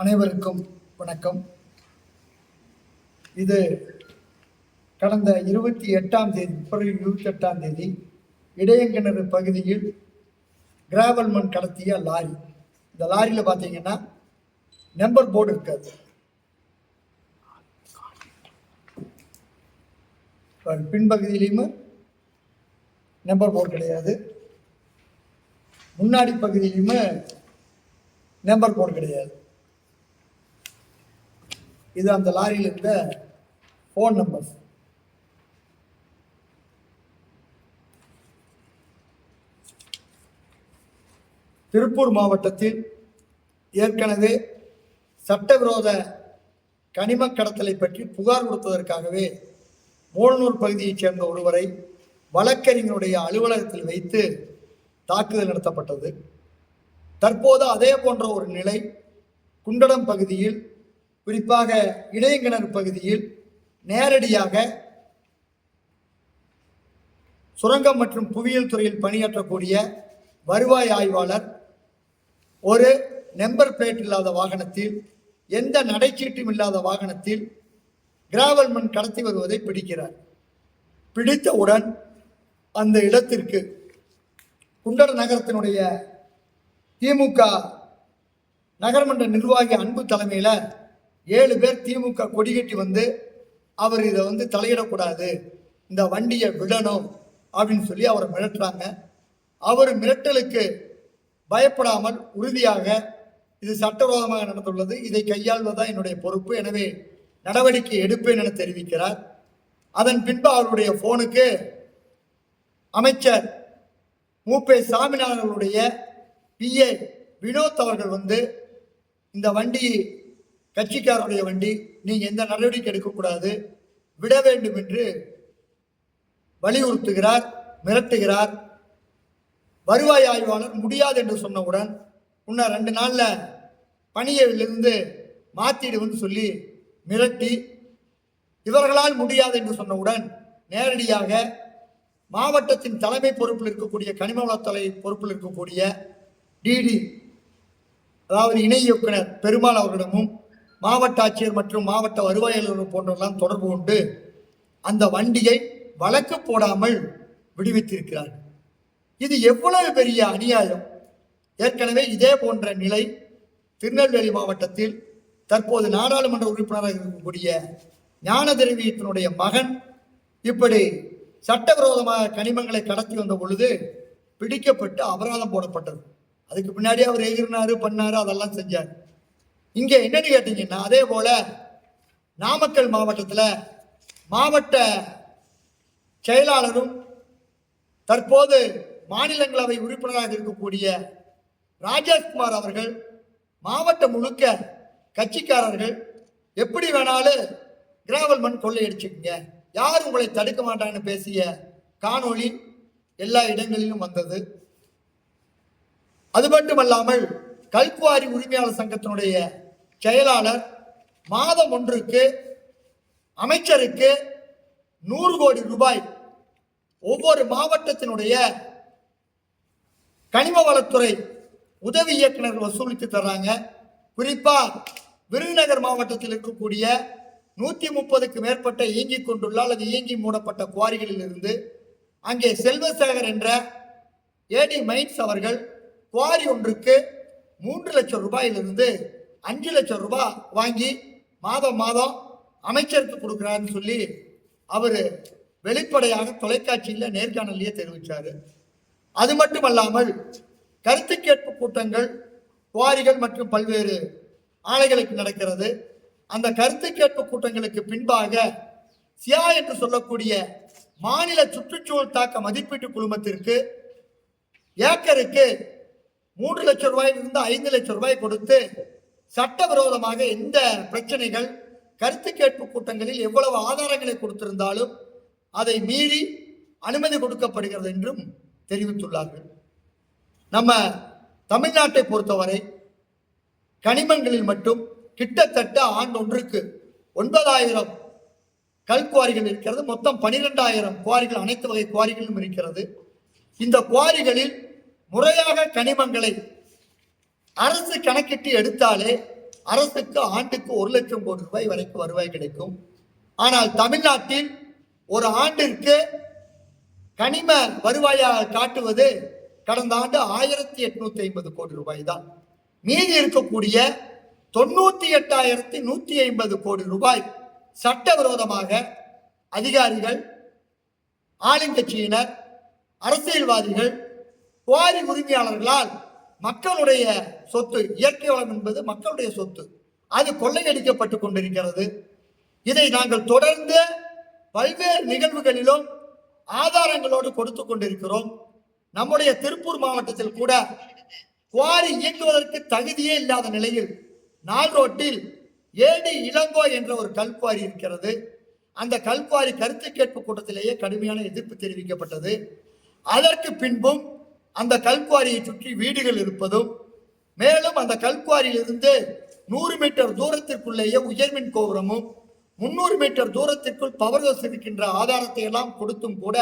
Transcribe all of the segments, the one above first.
அனைவருக்கும் வணக்கம். இது கடந்த இருபத்தி எட்டாம் தேதி பிப்ரவரி இருபத்தி எட்டாம் தேதி இடையங்கிணறு பகுதியில் கிராவல் மண் கடத்திய லாரி. இந்த லாரியில் பார்த்தீங்கன்னா நம்பர் போர்டு இருக்காது. இப்ப பின்பகுதியிலையுமே நம்பர் போர்டு கிடையாது. முன்னாடி பகுதியிலையுமே நம்பர் போர்டு கிடையாது. இது அந்த லாரியில் இருந்த ஃபோன் நம்பர்ஸ் திருப்பூர் மாவட்டத்தில் ஏற்கனவே சட்டவிரோத கனிம கடத்தலை பற்றி புகார் கொடுத்ததற்காகவே மூலனூர் பகுதியைச் சேர்ந்த ஒருவரை வழக்கறிஞருடைய அலுவலகத்தில் வைத்து தாக்குதல் நடத்தப்பட்டது. தற்போது அதே போன்ற ஒரு நிலை குண்டடம் பகுதியில் குறிப்பாக இடையங்கிணறு பகுதியில் நேரடியாக சுரங்கம் மற்றும் புவியியல் துறையில் பணியாற்றக்கூடிய வருவாய் ஆய்வாளர் ஒரு நம்பர் பிளேட் இல்லாத வாகனத்தில் எந்த நடைச்சீட்டும் இல்லாத வாகனத்தில் கிராவல் மண் கடத்தி வருவதை பிடிக்கிறார். பிடித்தவுடன் அந்த இடத்திற்கு குண்டர் நகரத்தினுடைய திமுக நகரமன்ற நிர்வாகி அன்பு தலைமையில் ஏழு பேர் திமுக கொடிகட்டி வந்து அவர் இதை வந்து தலையிடக்கூடாது. இந்த வண்டியை விடணும். அப்படின்னு சொல்லி அவரை மிரட்டுறாங்க. அவர் மிரட்டலுக்கு பயப்படாமல் உறுதியாக இது சட்டவிரோதமாக நடந்துள்ளது. இதை கையாள்வதுதான் என்னுடைய பொறுப்பு. எனவே நடவடிக்கை எடுப்பேன் என தெரிவிக்கிறார். அதன் பின்பு அவருடைய போனுக்கு அமைச்சர் மூப்பே சாமிநாதன் அவர்களுடைய பிஏ வினோத் அவர்கள் வந்து இந்த வண்டியை கட்சிக்காரருடைய வண்டி நீங்கள் எந்த நடவடிக்கை எடுக்கக்கூடாது விட வேண்டும் என்று வலியுறுத்துகிறார் மிரட்டுகிறார். வருவாய் ஆய்வாளர் முடியாது என்று சொன்னவுடன் இன்னும் ரெண்டு நாளில் பணியிலிருந்து மாத்திடுவேன்னு சொல்லி மிரட்டி இவர்களால் முடியாது என்று சொன்னவுடன் நேரடியாக மாவட்டத்தின் தலைமை பொறுப்பில் இருக்கக்கூடிய கனிம வளத்துறை பொறுப்பில் இருக்கக்கூடிய டிடி அதாவது இணை இயக்குனர் பெருமாள் அவர்களிடமும் மாவட்ட ஆட்சியர் மற்றும் மாவட்ட வருவாய் அலுவலர் போன்றெல்லாம் தொடர்பு கொண்டு அந்த வண்டியை வழக்கு போடாமல் விடுவித்திருக்கிறார். இது எவ்வளவு பெரிய அநியாயம்? ஏற்கனவே இதே போன்ற நிலை திருநெல்வேலி மாவட்டத்தில் தற்போது நாடாளுமன்ற உறுப்பினராக இருக்கக்கூடிய ஞான திரவியத்தினுடைய மகன் இப்படி சட்டவிரோதமாக கனிமங்களை கடத்தி வந்த பொழுது பிடிக்கப்பட்டு அபராதம் போடப்பட்டது. அதுக்கு பின்னாடி அவர் எகிரினாரு பண்ணாரு அதெல்லாம் செஞ்சார். இங்க என்னன்னு கேட்டீங்கன்னா அதே போல நாமக்கல் மாவட்டத்தில் மாவட்ட செயலாளரும் தற்போது மாநிலங்களவை உறுப்பினராக இருக்கக்கூடிய ராஜேஷ்குமார் அவர்கள் மாவட்டம் முழுக்க கட்சிக்காரர்கள் எப்படி வேணாலும் கிராவல் மண் கொள்ளையடிச்சுக்குங்க யார் உங்களை தடுக்க மாட்டான்னு பேசிய காணொளி எல்லா இடங்களிலும் வந்தது. அது மட்டுமல்லாமல் கல்குவாரி உரிமையாளர் சங்கத்தினுடைய செயலாளர் மாதம் ஒன்றுக்கு அமைச்சருக்கு நூறு கோடி ரூபாய். ஒவ்வொரு மாவட்டத்தினுடைய கனிம வளத்துறை உதவி இயக்குநர்கள் வசூலித்து தர்றாங்க. குறிப்பாக விருதுநகர் மாவட்டத்தில் இருக்கக்கூடிய நூற்றி முப்பதுக்கு மேற்பட்ட இயங்கி கொண்டுள்ள அல்லது இயங்கி மூடப்பட்ட குவாரிகளில் இருந்து அங்கே செல்வசேகர் என்ற ஏடி மைன்ஸ் அவர்கள் குவாரி ஒன்றுக்கு மூன்று லட்சம் ரூபாயிலிருந்து அஞ்சு லட்சம் ரூபாய் வாங்கி மாதம் மாதம் அமைச்சருக்கு கொடுக்குறாருன்னு சொல்லி அவர் வெளிப்படையாக தொலைக்காட்சியில் நேர்காணலையே தெரிவித்தார் அது மட்டுமல்லாமல் கருத்து கேட்பு கூட்டங்கள் குவாரிகள் மற்றும் பல்வேறு ஆலைகளுக்கு நடக்கிறது. அந்த கருத்து கேட்பு கூட்டங்களுக்கு பின்பாக சியா என்று சொல்லக்கூடிய மாநில சுற்றுச்சூழல் தாக்க மதிப்பீட்டு குழுமத்திற்கு ஏக்கருக்கு மூன்று லட்சம் ரூபாயிலிருந்து ஐந்து லட்சம் ரூபாய் கொடுத்து சட்டவிரோதமாக எந்த பிரச்சனைகள் கருத்து கேட்பு கூட்டங்களில் எவ்வளவு ஆதாரங்களை கொடுத்திருந்தாலும் அதை மீறி அனுமதி கொடுக்கப்படுகிறது என்றும் தெரிவித்துள்ளார்கள். நம்ம தமிழ்நாட்டை பொறுத்தவரை கனிமங்களில் மட்டும் கிட்டத்தட்ட ஆண்டொன்றுக்கு ஒன்பதாயிரம் கல்குவாரிகள் இருக்கிறது. மொத்தம் பனிரெண்டாயிரம் குவாரிகள் அனைத்து வகை குவாரிகளும் இருக்கிறது. இந்த குவாரிகளில் முறையாக கனிமங்களை அரசு கணக்கிட்டு எடுத்தாலே அரசுக்கு ஆண்டுக்கு ஒரு லட்சம் கோடி ரூபாய் வரைக்கும் வருவாய் கிடைக்கும். ஆனால் தமிழ்நாட்டில் ஒரு ஆண்டிற்கு கனிம வருவாயாக காட்டுவது கடந்த ஆண்டு ஆயிரத்தி எட்நூத்தி ஐம்பது கோடி ரூபாய் தான். மீதி இருக்கக்கூடிய தொண்ணூத்தி எட்டாயிரத்தி நூத்தி ஐம்பது கோடி ரூபாய் சட்டவிரோதமாக அதிகாரிகள் ஆளுங்கட்சியினர் அரசியல்வாதிகள் குவாரி உரிமையாளர்களால் மக்களுடைய சொத்து இயற்கை வளம் என்பது மக்களுடைய சொத்து. அது கொள்ளையடிக்கப்பட்டு கொண்டிருக்கிறது. இதை நாங்கள் தொடர்ந்து பல்வேறு நிகழ்வுகளிலும் ஆதாரங்களோடு கொடுத்து கொண்டிருக்கிறோம். நம்முடைய திருப்பூர் மாவட்டத்தில் கூட குவாரி இயங்குவதற்கு தகுதியே இல்லாத நிலையில் நாள் ரோட்டில் ஏடி இளங்கோ என்ற ஒரு கல்குவாரி இருக்கிறது. அந்த கல்குவாரி கருத்து கேட்பு கூட்டத்திலேயே கடுமையான எதிர்ப்பு தெரிவிக்கப்பட்டது. அதற்கு பின்பும் அந்த கல்குவாரியை சுற்றி வீடுகள் இருப்பதும் மேலும் அந்த கல்குவாரியிலிருந்து நூறு மீட்டர் தூரத்திற்குள்ளேயே உயர்மின் கோபுரமும் முன்னூறு மீட்டர் தூரத்திற்குள் பவர் ஹவுஸ் இருக்கின்ற ஆதாரத்தை எல்லாம் கொடுத்தும் கூட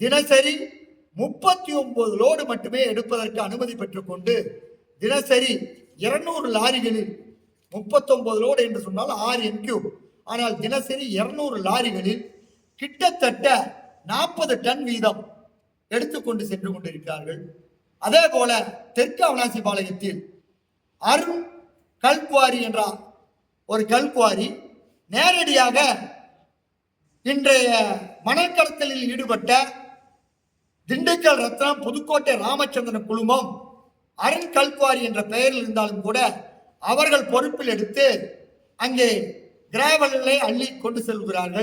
தினசரி முப்பத்தி ஒன்பது லோடு மட்டுமே எடுப்பதற்கு அனுமதி பெற்றுக்கொண்டு தினசரி இருநூறு லாரிகளில் முப்பத்தொன்பது லோடு என்று சொன்னால் ஆறு என்கியூ ஆனால் தினசரி இருநூறு லாரிகளில் கிட்டத்தட்ட நாற்பது டன் வீதம் எடுத்துக்கொண்டு சென்று கொண்டிருக்கிறார்கள். அதே போல தெற்கு அவனாசி பாளையத்தில் அருண் கல்குவாரி என்ற ஒரு கல்குவாரி நேரடியாக இன்றைய மணக்கடத்தலில் ஈடுபட்ட திண்டுக்கல் ரத்னம் புதுக்கோட்டை ராமச்சந்திரன் குழுமம் அருண் கல்குவாரி என்ற பெயரில் இருந்தாலும் கூட அவர்கள் பொறுப்பில் எடுத்து அங்கே கிராவல்களை அள்ளி கொண்டு செல்கிறார்கள்.